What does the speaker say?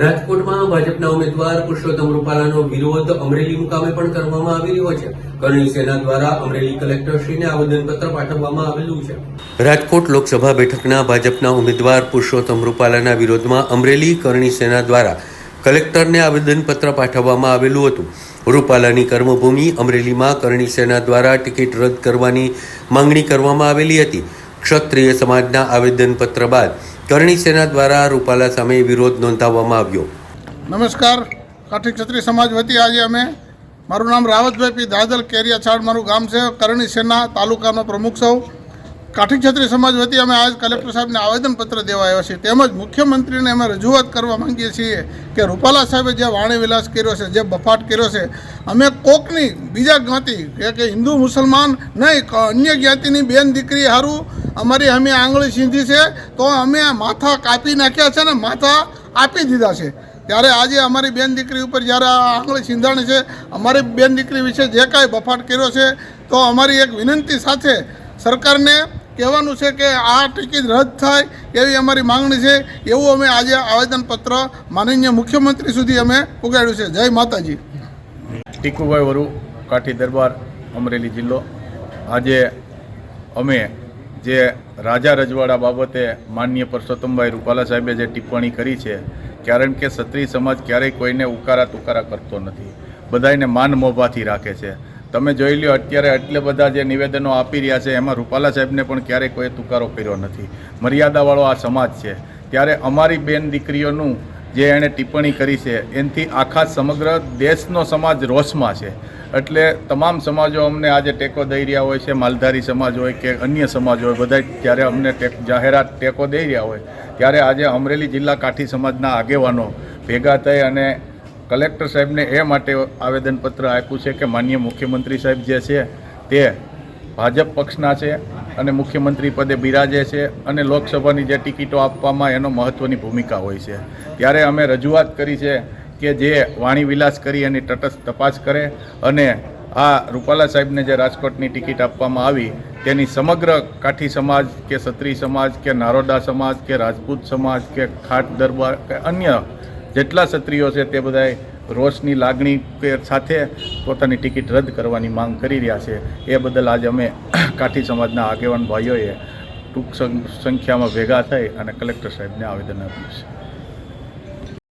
રાજકોટમાં ભાજપના ઉમેદવાર પુરુષોત્તમ રૂપાલાનો વિરોધ અમરેલી મુકામે પણ કરવામાં આવી રહ્યો છે. કરણી સેના દ્વારા અમરેલી કલેક્ટરશ્રીને આવેદનપત્ર પાઠવવામાં આવેલું છે. રાજકોટ લોકસભા બેઠકના ભાજપના ઉમેદવાર પુરુષોત્તમ રૂપાલાના વિરોધમાં અમરેલી કરણી સેના દ્વારા કલેક્ટરને આવેદનપત્ર પાઠવવામાં આવેલું હતું. રૂપાલાની કર્મભૂમિ અમરેલીમાં કરણી સેના દ્વારા ટિકિટ રદ કરવાની માંગણી કરવામાં આવેલી હતી. ક્ષત્રિય સમાજના આવેદનપત્ર બાદ કરણી સેના દ્વારા રૂપાલા સામે વિરોધ નોંધાવવામાં આવ્યો. નમસ્કાર. કાઠી ક્ષત્રિય સમાજ વતી આજે અમે મારું નામ રાવતભાઈ પી દાદલ કેરિયા છાડ મારું ગામ છે. કરણી સેના તાલુકાનો પ્રમુખ સૌ કાઠી ક્ષત્રિય સમાજ વતી અમે આજ કલેક્ટર સાહેબને આવેદનપત્ર દેવા આવ્યા છીએ. તેમજ મુખ્યમંત્રીને અમે રજૂઆત કરવા માંગીએ છીએ કે રૂપાલા સાહેબે જે વાણી વિલાસ કર્યો છે, જે બફાટ કર્યો છે, અમે કોકની બીજા જ્ઞાતિ કે કે હિન્દુ મુસલમાન નહીં અન્ય જ્ઞાતિની બેન દીકરી હારું, અમારી અમે આંગળી સીંધી છે, તો અમે માથા કાપી નાખ્યા છે ને માથા આપી દીધા છે. ત્યારે આજે અમારી બેન દીકરી ઉપર જ્યારે આ આંગળી સિંધાણી છે, અમારી બેન દીકરી વિશે જે કાંઈ બફાટ કર્યો છે, તો અમારી એક વિનંતી સાથે સરકારને કહેવાનું છે કે આ ટિકિટ રદ થાય એવી અમારી માંગણી છે. એવું અમે આજે આવેદનપત્ર માનનીય મુખ્યમંત્રી સુધી અમે પુગાડ્યું છે. જય માતાજી. ટીકુભાઈ વરુ, કાઠી દરબાર, અમરેલી જિલ્લો. આજે અમે જે રાજા રજવાડા બાબતે માનનીય પરસોત્તમભાઈ રૂપાલા સાહેબે જે ટિપ્પણી કરી છે, કારણ કે ક્ષત્રિય સમાજ ક્યારેય કોઈને ઉકારા તુકારા કરતો નથી. બધાને માન મોભાથી રાખે છે. તમે જોઈ લ્યો, અત્યારે એટલે બધા જે નિવેદનો આપી રહ્યા છે, એમાં રૂપાલા સાહેબને પણ ક્યારેય કોઈ તુકારો કર્યો નથી. મર્યાદાવાળો આ સમાજ છે. ત્યારે અમારી બેન દીકરીઓનું જે એણે ટિપ્પણી કરી છે, એનાથી આખા સમગ્ર દેશનો સમાજ રોષમાં છે. એટલે તમામ સમાજો અમને આજે ટેકો દઈ રહ્યા હોય છે, માલધારી સમાજ હોય કે અન્ય સમાજ હોય બધા જ્યારે અમને ટેક, જાહેરાત ટેકો દઈ રહ્યા હોય, ત્યારે આજે અમરેલી જિલ્લા કાઠી સમાજના આગેવાનો ભેગા થઈ અને કલેક્ટર સાહેબને એ માટે આવેદનપત્ર આપ્યું છે કે માન્ય મુખ્યમંત્રી સાહેબ જે છે તે ભાજપ પક્ષના છે અને મુખ્યમંત્રી પદે બિરાજે છે અને લોકસભાની જે ટિકિટો આપવામાં એનો મહત્ત્વની ભૂમિકા હોય છે. ત્યારે અમે રજૂઆત કરી છે કે જે વાણી વિલાસ કરી એની તટસ્થ તપાસ કરે અને આ રૂપાલા સાહેબને જે રાજકોટની ટિકિટ આપવામાં આવી તેની સમગ્ર કાઠી સમાજ કે ક્ષત્રિય સમાજ કે નારોડા સમાજ કે રાજપૂત સમાજ કે ખાટ દરબાર કે અન્ય જેટલા ક્ષત્રિયો છે તે બધાએ રોષની લાગણી સાથે પોતાની ટિકિટ રદ કરવાની માંગ કરી રહ્યા છે. એ બદલ આજે અમે કાઠી સમાજના આગેવાન ભાઈઓએ ટૂંક સંખ્યામાં ભેગા થઈ અને કલેક્ટર સાહેબને આવેદન આપ્યું છે.